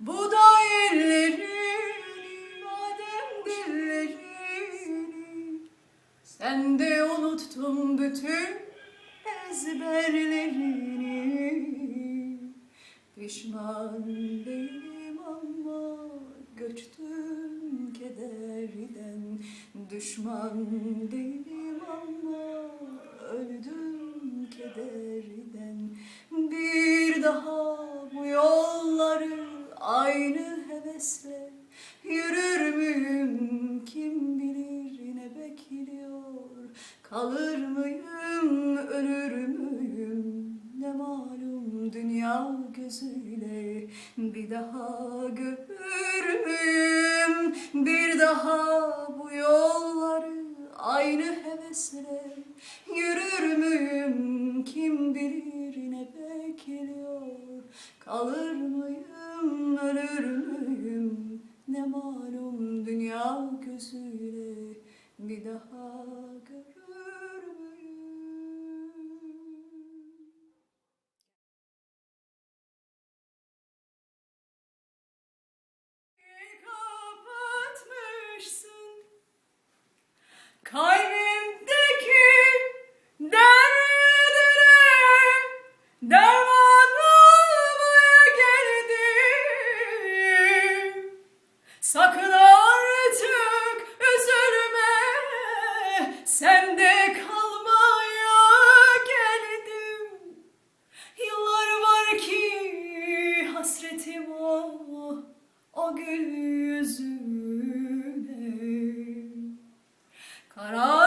Buğday ellerini, badem dillerini Sen de unuttun bütün ezberlerini. Pişman değilim ama göçtüm kederden. Düşman değilim ama öldüm kederden aynı hevesle Yürür müyüm? Kim bilir ne bekliyor. Kalır mıyım? Ölür müyüm? Ne malum dünya gözüyle. Bir daha görür müyüm? Bir daha bu yolları aynı hevesle. Yürür müyüm? Kim bilir ne bekliyor. Kalır mıyım? Ölür müyüm gözüyle Bir daha gül yüzüne Kara